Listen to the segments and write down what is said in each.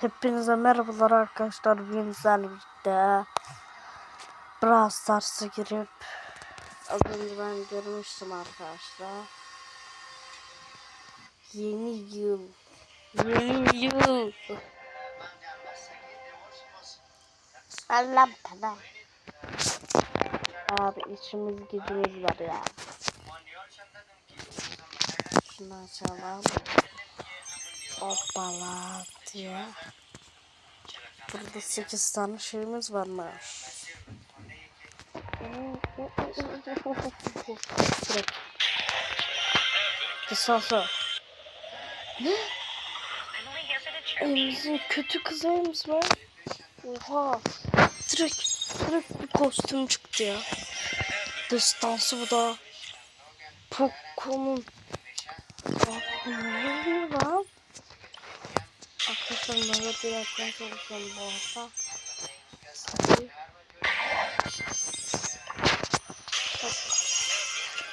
Hepinize merhabalar arkadaşlar. Bugün sizlerle birlikte Brawl Stars'a girip az önce ben görmüştüm arkadaşlar. Yeni yıl. Yeni yıl. Allah tamam. Abi içimiz gücümüz var ya. Şunu açalım. Hoppala diye. Burada 8 tane şeyimiz varmış. Direkt. Kısası. Ne? Elimizin kötü kızıymış mı? Oha. Direkt, direkt bir kostüm çıktı ya. Destansı bu da. Poco'nun. Ne oluyor lan? Mehmet'e yapmaya çalışıyorum bu. Hop.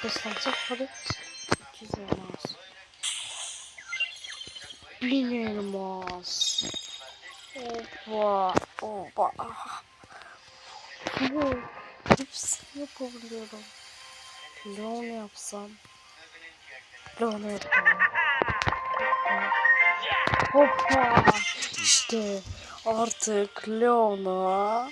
Destansı hadi. 200 elmas. 1000 elmas. Opa. Opa. Bu. Hepsini yapabiliyorum. Leon yapsam. Leon yapalım. Hoppa. İşte artık Leon'u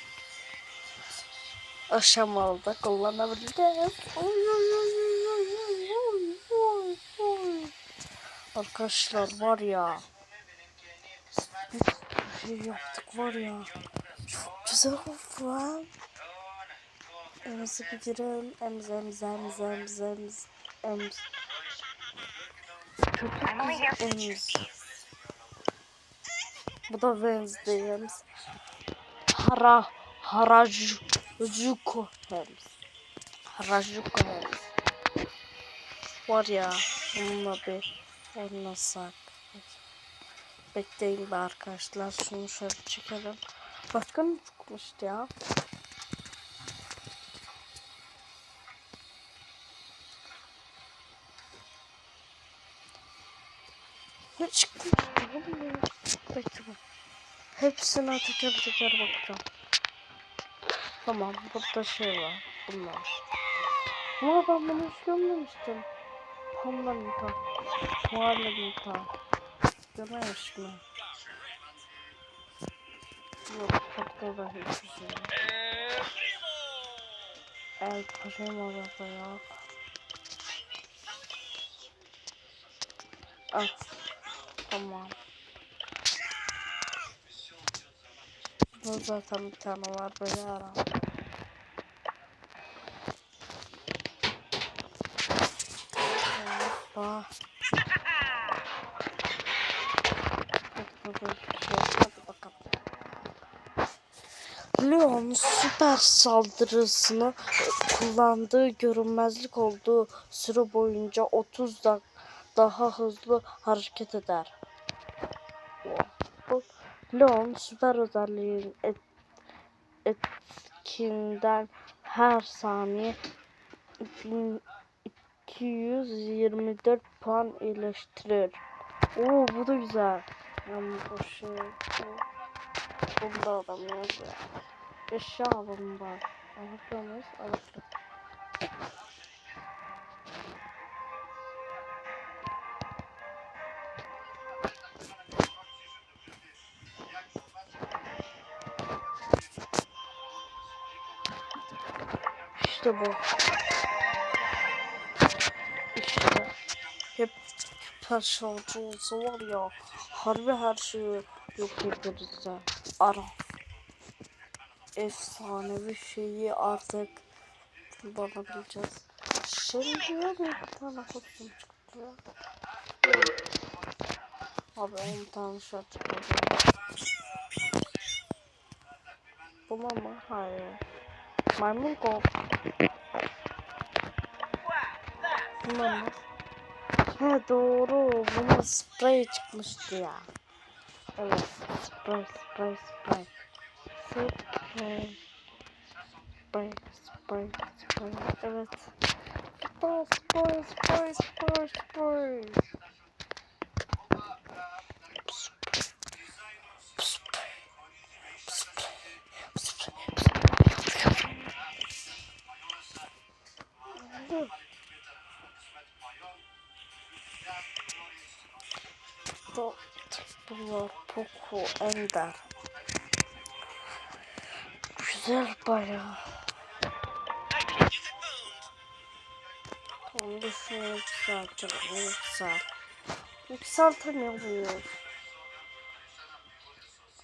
aşamalıda kullanabiliriz. Oy, oy, oy, oy, oy, oy, oy, oy. Arkadaşlar var ya bir şey yaptık var ya çok güzel oldu lan. Emzi gidelim. Emz emz emz emz emz emz. Kötü kız emz. Bu da Wednesday'imiz. Hara Harajuku Hems. Harajuku Hems. Var ya bununla bir oynasak. Bekleyin be arkadaşlar. Şunu şöyle çekelim. Başka ne çıkmıştı ya? Hepsine teker teker bakacağım. Tamam burada şey var. Bunlar. Ama ben bunu hiç görmemiştim. Pamlanita. Puarlanita. Görmemiş mi? Yok kapta da hiçbir şey yok. El Primo da yok. Ah. Tamam. Bu zaten bir tane var böyle ara. Hoppa. Hadi bakalım. Leon süper saldırısını kullandığı görünmezlik olduğu süre boyunca 30 da daha hızlı hareket eder. Bu Leon süper özelliğin et, etkinden her saniye 1224 puan iyileştirir. Oo bu da güzel. Yani bu şey bu. Bunda adam yazıyor. Eşya alalım var. Alabiliyor muyuz? İşte bu. İşte. Hep şey olsa var ya. Harbi her şeyi yok ederiz ya. Ara. Efsanevi şeyi artık kullanabileceğiz. Şimdi öyle bir tane kostüm çıktı. Abi 10 tane şey çıktı. Buna mı? Hayır. Maymun kol. Buna mı? He doğru. Buna sprey çıkmıştı ya. Evet. Sprey, sprey, sprey. Sprey. Sprey, sprey, sprey. Evet. Sprey, sprey, sprey, sprey, sprey. Poco Ender. Güzel bayağı. Tamam da şunu yükseltelim. Yüksel. Yükseltemiyor.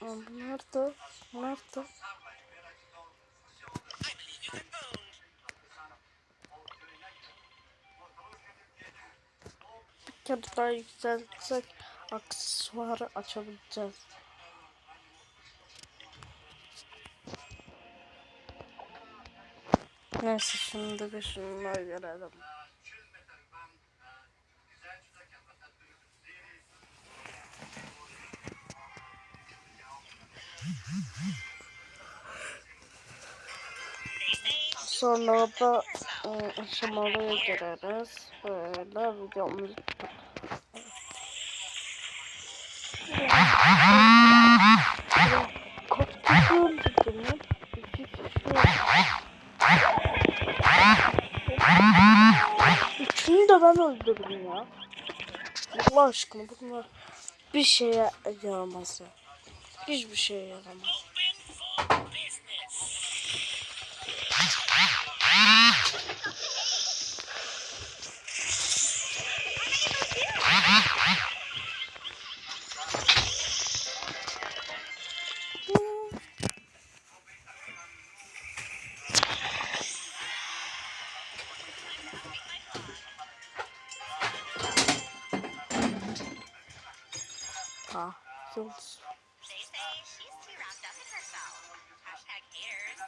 Aa, bu nerede? Nerede? Bir kere daha yükseltsek aksesuarı açabileceğiz. Neyse şimdi bir şunları görelim. Sonra da e, aşamalara gireriz. Böyle videomuzu Üçünü de ben öldürdüm ya. Allah aşkına bunlar bir şeye yaramaz ya. Hiçbir şeye yaramaz. She's too wrapped up in herself. Hashtag haters.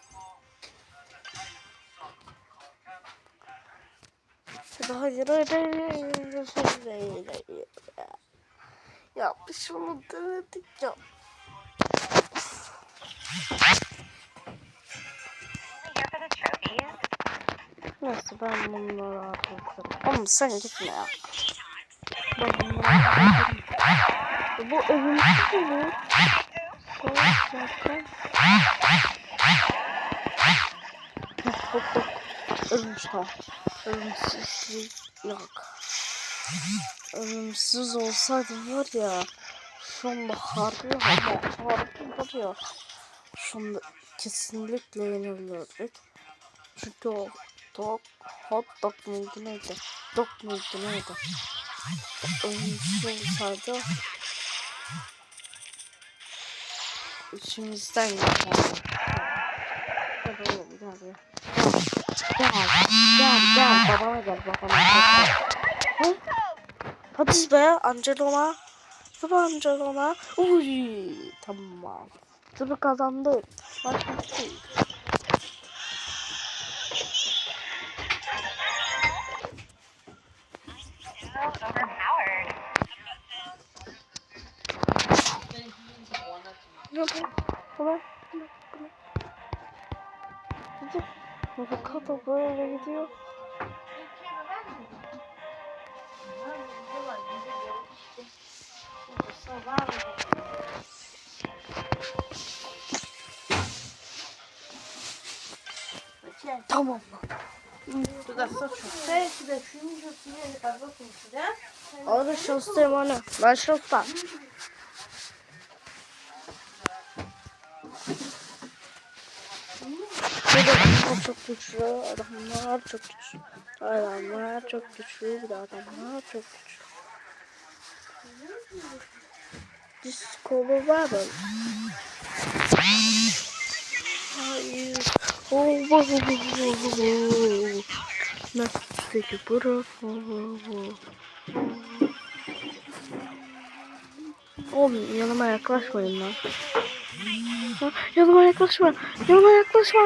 Hayır hayır hayır hayır hayır. Ya biz şunu denedik ya. Neyse ben bunları atlatırım. Oğlum sen gitme ya. Ben bunları atlatırım. Bu ölümsüz mü? Bak. Bak bak bak. Ölmüş ha. Ölümsüzlük yok. Ölümsüz olsaydı var ya. Şu anda harbi ama harbi var ya. Şu anda kesinlikle yenilirdik. Çünkü o dog, hot dog muydu neydi? Dog muydu neydi? Ölümsüz olsaydı içimizden geçerdi. Hadi oğlum gel ya. Gel, gel, gel, babana gel, babana gel. Hadi be, Angelona. Hadi Angelona. Uy, tamam. Tabii kazandık. Başka bir şey. Avokado böyle gidiyor. Tamam. Туда сочу. Ставите сюда финишер, съели картофель сюда. Orada şostayım onu. Ben şosta. Adamlar çok güçlü, adamlar çok güçlü. Adamlar çok güçlü, bir de adamlar çok güçlü. Disco Bubble. Hayır. Oh, oh, oh, oh, oh. Nasıl bravo. Oğlum yanıma yaklaşmayın lan. Yanıma yaklaşma. Yanıma yaklaşma.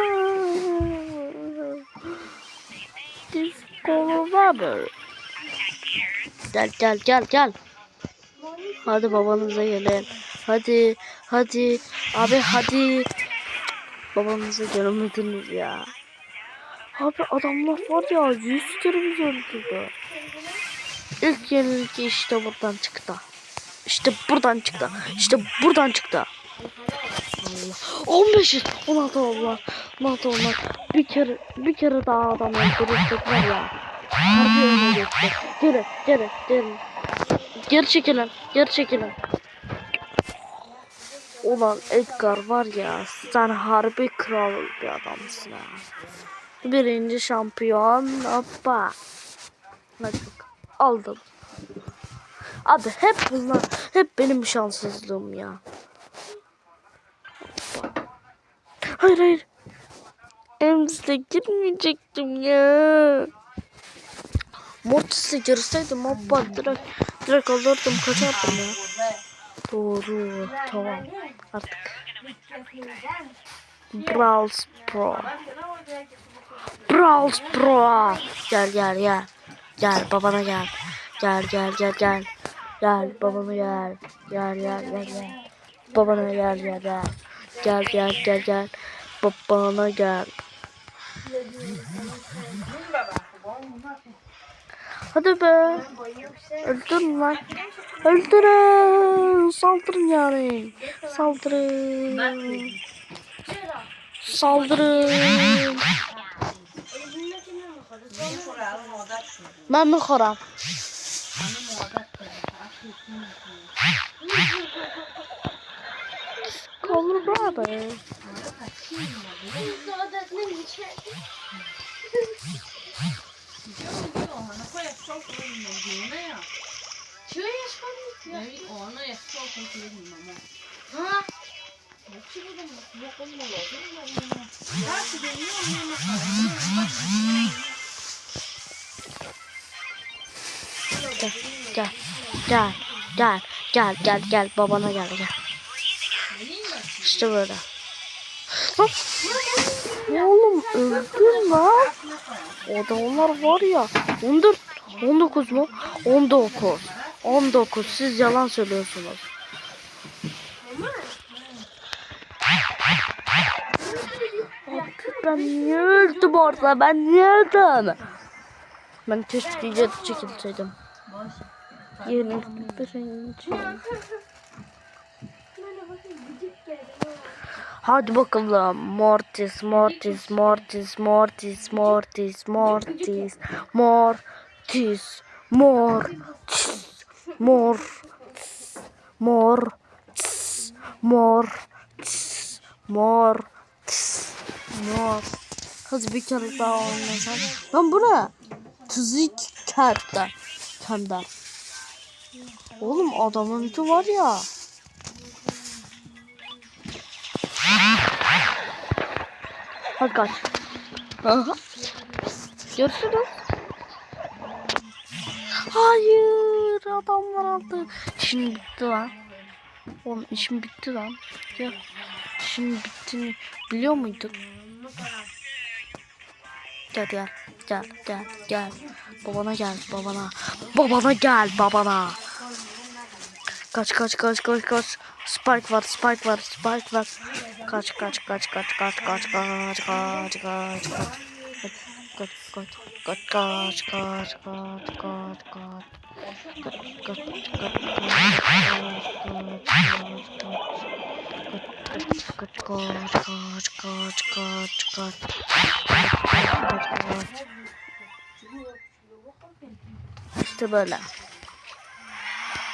Disco Rubber. Gel gel gel gel. Hadi babanıza gelin. Hadi hadi abi hadi. Babanıza gelemediniz ya. Abi adamlar var ya yüz bizi öldürdü. İlk yenilgi işte buradan çıktı. İşte buradan çıktı. İşte buradan çıktı. Allah. 15 16 Allah. 16 Allah. Bir kere bir kere daha adam öldürürsek var ya. Harbi öne geçti. Geri geri geri. Geri çekilin. Geri çekilin. Ulan Edgar var ya sen harbi kral bir adamsın ha. Birinci şampiyon hoppa. Bak. Aldım. Abi hep bunlar hep benim şanssızlığım ya. Hoppa. Hayır hayır. Ems'e girmeyecektim ya. Mortis'e girseydim hoppa direkt direkt alırdım kaçardım ya. Doğru tamam artık. Brawls Pro. Brawls Pro. Gel gel gel. Gel babana gel. Gel gel gel gel. Gel babana gel. Gel gel gel gel. Babana gel gel gel. Gel gel gel gel. Babana gel. Hadi be. Öldürün lan. Öldürün. Saldırın yani. Saldırın. Saldırın. Ben mi koram? Kalır abi. Gel, gel, gel, gel, gel, gel, babana gel, gel. İşte böyle. Oğlum öldün lan. O da onlar var ya. 14, 19 mu? 19. 19. Siz yalan söylüyorsunuz. Ben niye öldüm orada? Ben niye öldüm? Ben keşke geri çekilseydim. Yeni birinci. Hadi bakalım. Mortis, Mortis, Mortis, Mortis, Mortis, Mortis, Mortis, Mortis, Mor, Mor, Mor, Mor, Mor. Hadi bir kere daha oynasam. Lan bu ne? Tüzik kağıtta. Kender. Oğlum adamın var ya. Hadi kaç. Aha. Görüşürüz. Hayır adamlar aldı. İşim bitti lan. Oğlum işim bitti lan. Ya işim bittiğini biliyor muydun? Gel gel gel gel gel. Babana gel babana. Babana gel babana. Kaç kaç kaç kaç kaç. Spike var spike var spike var. Kaç kaç kaç kaç kaç kaç kaç kaç kaç kaç. Kaç kaç kaç kaç kaç kaç kaç kaç. İşte böyle.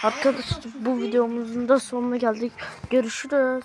Arkadaşlar bu videomuzun da sonuna geldik. Görüşürüz.